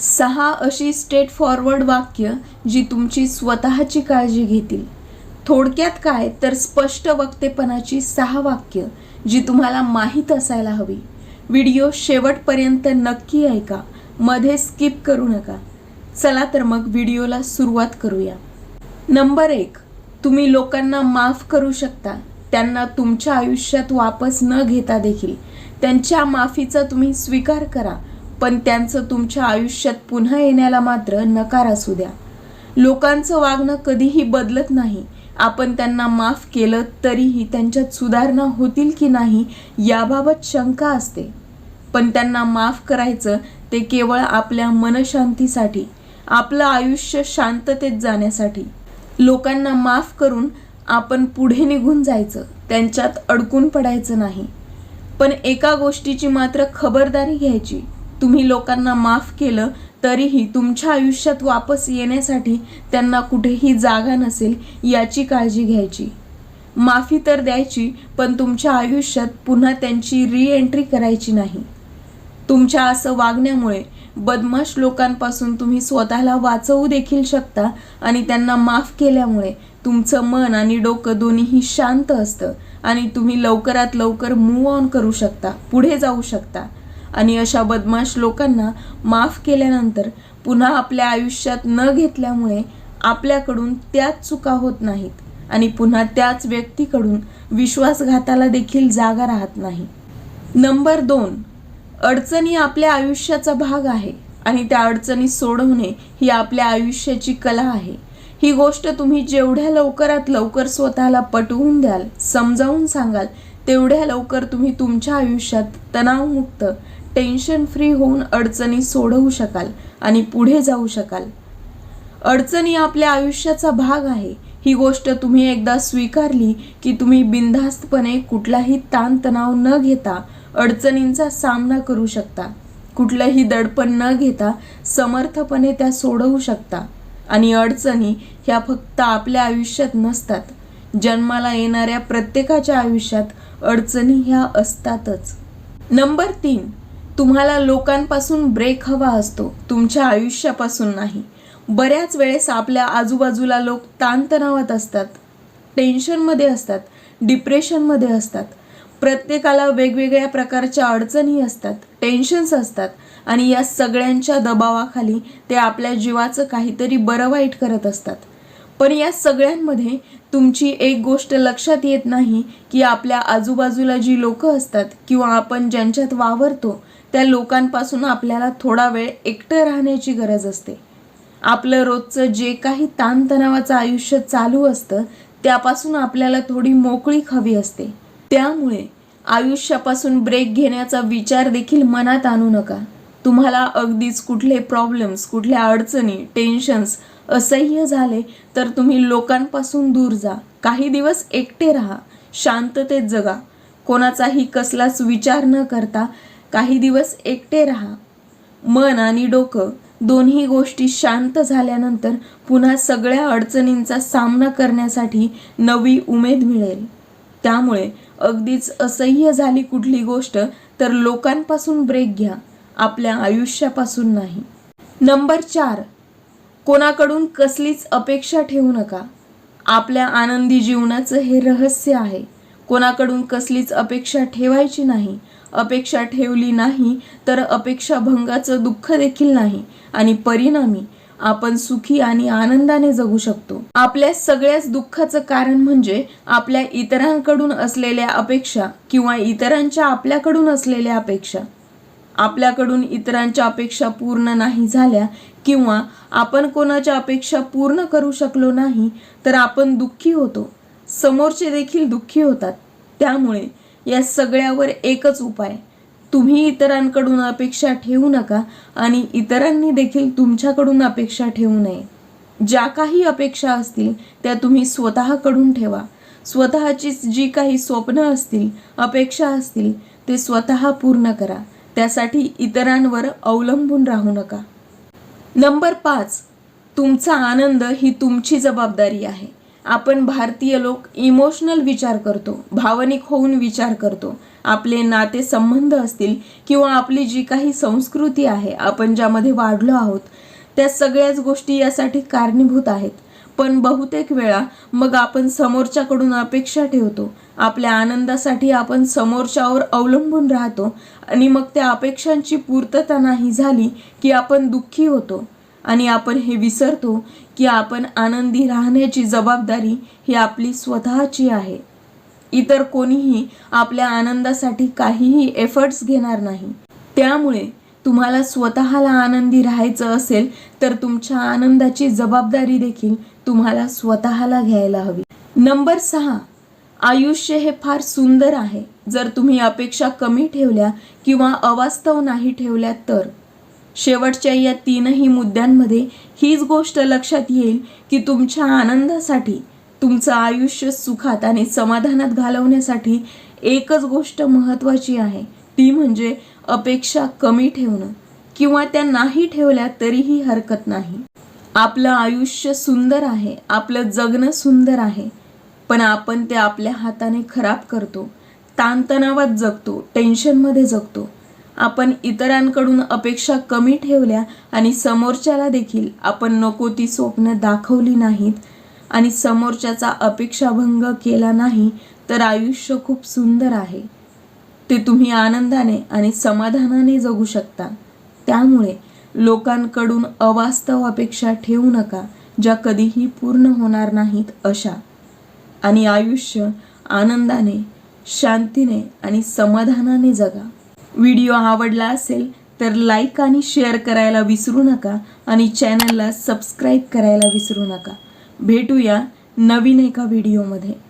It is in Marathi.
सहा अशी स्ट्रेट फॉरवर्ड वाक्य जी तुमची स्वतःची काळजी घेतील. थोडक्यात काय तर स्पष्ट वक्तेपणाची सहा वाक्य जी तुम्हाला माहीत असायला हवी. व्हिडिओ शेवटपर्यंत नक्की ऐका मध्ये स्किप करू नका. चला तर मग व्हिडिओला सुरुवात करूया. नंबर एक तुम्ही लोकांना माफ करू शकता. त्यांना तुमच्या आयुष्यात वापस न घेता देखील. त्यांच्या माफीचा तुम्ही स्वीकार करा. पण त्यांचं तुमच्या आयुष्यात पुन्हा येण्याला मात्र नकार असू द्या. लोकांचं वागणं कधीही बदलत नाही. आपण त्यांना माफ केलं तरीही त्यांच्यात सुधारणा होतील की नाही याबाबत शंका असते. पण त्यांना माफ करायचं ते केवळ आपल्या मनशांतीसाठी आपलं आयुष्य शांततेत जाण्यासाठी. लोकांना माफ करून आपण पुढे निघून जायचं त्यांच्यात अडकून पडायचं नाही. पण एका गोष्टीची मात्र खबरदारी घ्यायची. तुम्ही लोकांना माफ केलं तरीही तुमच्या आयुष्यात वापस येण्यासाठी त्यांना कुठेही जागा नसेल याची काळजी घ्यायची. माफी तर द्यायची पण तुमच्या आयुष्यात पुन्हा त्यांची री एंट्री करायची नाही. तुमच्या असं वागण्यामुळे बदमाश लोकांपासून तुम्ही स्वतःला वाचवू देखील शकता आणि त्यांना माफ केल्यामुळे तुमचं मन आणि डोकं दोन्हीही शांत असतं आणि तुम्ही लवकरात लवकर मूव ऑन करू शकता पुढे जाऊ शकता. आणि अशा बदमाश लोकांना माफ केल्यानंतर पुन्हा आपल्या आयुष्यात न घेतल्यामुळे आपल्याकडून त्याच चुका होत नाहीत आणि पुन्हा त्याच व्यक्तीकडून विश्वासघाताला देखील जागा राहत नाही. नंबर दोन अडचणी आपल्या आयुष्याचा भाग आहे आणि त्या अडचणी सोडवणे ही आपल्या आयुष्याची कला आहे. ही गोष्ट तुम्ही जेवढ्या लवकरात लवकर स्वतःला पटवून द्याल समजावून सांगाल तेवढ्या लवकर तुम्ही तुमच्या आयुष्यात तणावमुक्त टेन्शन फ्री होऊन अडचणी सोडवू शकाल आणि पुढे जाऊ शकाल. अडचणी आपल्या आयुष्याचा भाग आहे. ही गोष्ट तुम्ही एकदा स्वीकारली की तुम्ही बिनधास्तपणे कुठलाही ताणतणाव न घेता अडचणींचा सामना करू शकता. कुठलंही दडपण न घेता समर्थपणे त्या सोडवू शकता. आणि अडचणी ह्या फक्त आपल्या आयुष्यात नसतात. जन्माला येणाऱ्या प्रत्येकाच्या आयुष्यात अडचणी ह्या असतातच. नंबर तीन तुम्हाला लोकांपासून ब्रेक हवा असतो. तुमच्या आयुष्यापासून नाही. बऱ्याच वेळेस आपल्या आजूबाजूला लोक ताणतणावात असतात टेन्शनमध्ये असतात डिप्रेशनमध्ये असतात. प्रत्येकाला वेगवेगळ्या प्रकारच्या अडचणी असतात टेन्शन्स असतात आणि या सगळ्यांच्या दबावाखाली ते आपल्या जीवाचं काहीतरी बरं वाईट करत असतात. पण या सगळ्यांमध्ये तुमची एक गोष्ट लक्षात येत नाही की आपल्या आजूबाजूला जी लोक असतात किंवा आपण ज्यांच्यात वावरतो त्या लोकांपासून आपल्याला थोडा वेळ एकटं राहण्याची गरज असते. आपलं रोजचं जे काही ताणतणावाचं आयुष्य चालू असतं त्यापासून आपल्याला थोडी मोकळीक हवी असते. त्यामुळे आयुष्यापासून ब्रेक घेण्याचा विचार देखील मनात आणू नका. तुम्हाला अगदीच कुठले प्रॉब्लेम्स कुठल्या अडचणी टेन्शन्स असह्य झाले तर तुम्ही लोकांपासून दूर जा. काही दिवस एकटे राहा. शांततेत जगा. कोणाचाही कसलाच विचार न करता काही दिवस एकटे राहा. मन आणि डोकं दोन्ही गोष्टी शांत झाल्यानंतर पुन्हा सगळ्या अडचणींचा सामना करण्यासाठी नवी उमेद मिळेल. त्यामुळे अगदीच असह्य झाली कुठली गोष्ट तर लोकांपासून ब्रेक घ्या. आपल्या आयुष्यापासून नाही. नंबर चार. कोणाकडून कसलीच अपेक्षा ठेवू नका. आपल्या आनंदी जीवनाचं हे रहस्य आहे. कोणाकडून कसलीच अपेक्षा ठेवायची नाही. अपेक्षा ठेवली नाही तर अपेक्षा भंगाचं दुःख देखील नाही आणि परिणामी आपण सुखी आणि आनंदाने जगू शकतो. आपल्या सगळ्याच दुःखाचं कारण म्हणजे आपल्या इतरांकडून असलेल्या अपेक्षा किंवा इतरांच्या आपल्याकडून असलेल्या अपेक्षा. आपल्याकडून इतरांच्या अपेक्षा पूर्ण नाही झाल्या किंवा आपण कोणाच्या अपेक्षा पूर्ण करू शकलो नाही तर आपण दुःखी होतो. समोरचे देखील दुःखी होतात. त्यामुळे या सगळ्यावर एकच उपाय. तुम्ही इतरांकडून अपेक्षा ठेवू नका आणि इतरांनी देखील तुमच्याकडून अपेक्षा ठेवू नये. ज्या काही अपेक्षा असतील त्या तुम्ही स्वतःकडून ठेवा. स्वतःची जी काही स्वप्न असतील अपेक्षा असतील ते स्वतः पूर्ण करा. त्यासाठी इतरांवर अवलंबून राहू नका. नंबर पाच तुमचा आनंद ही तुमची जबाबदारी आहे. आपण भारतीय लोक इमोशनल विचार करतो भावनिक होऊन विचार करतो. आपले नाते संबंध असतील किंवा आपली जी काही संस्कृती आहे आपण ज्यामध्ये वाढलो आहोत त्या सगळ्याच गोष्टी यासाठी कारणीभूत आहेत. पण बहुतेक वेळा मग आपण समोरच्याकडून अपेक्षा ठेवतो. आपल्या आनंदासाठी आपण समोरच्यावर अवलंबून राहतो आणि मग त्या अपेक्षांची पूर्तता नाही झाली की आपण दुःखी होतो. आणि आपण हे विसरतो की आपण आनंदी राहण्याची जबाबदारी ही आपली स्वतःची आहे. इतर कोणीही आपल्या आनंदासाठी काहीही एफर्ट्स घेणार नाही. त्यामुळे तुम्हाला स्वतःला आनंदी राहायचं असेल तर तुमच्या आनंदाची जबाबदारी देखील तुम्हाला स्वतःला घ्यायला हवी. नंबर सहा आयुष्य हे फार सुंदर आहे. जर तुम्ही अपेक्षा कमी ठेवल्या किंवा अवास्तव नाही ठेवल्या तर. शेवटच्या या तीनही मुद्द्यांमध्ये हीच गोष्ट लक्षात येईल की तुमच्या आनंदासाठी तुमचं आयुष्य सुखात आणि समाधानात घालवण्यासाठी एकच गोष्ट महत्त्वाची आहे. ती म्हणजे अपेक्षा कमी ठेवणं किंवा त्या नाही ठेवल्या तरीही हरकत नाही. आपलं आयुष्य सुंदर आहे आपलं जगणं सुंदर आहे पण आपण ते आपल्या हाताने खराब करतो ताणतणावात जगतो टेन्शनमध्ये जगतो. आपण इतरांकडून अपेक्षा कमी ठेवल्या आणि समोरच्याला देखील आपण नको ती स्वप्न दाखवली नाहीत आणि समोरच्याचा अपेक्षाभंग केला नाही तर आयुष्य खूप सुंदर आहे. ते तुम्ही आनंदाने आणि समाधानाने जगू शकता. त्यामुळे लोकांकडून अवास्तव अपेक्षा ठेवू नका ज्या कधीही पूर्ण होणार नाहीत अशा. आणि आयुष्य आनंदाने शांतीने आणि समाधानाने जगा. व्हिडिओ आवडला असेल तर लाईक आणि शेअर करायला विसरू नका आणि चॅनलला सबस्क्राईब करायला विसरू नका. भेटूया नवीन एका व्हिडिओमध्ये.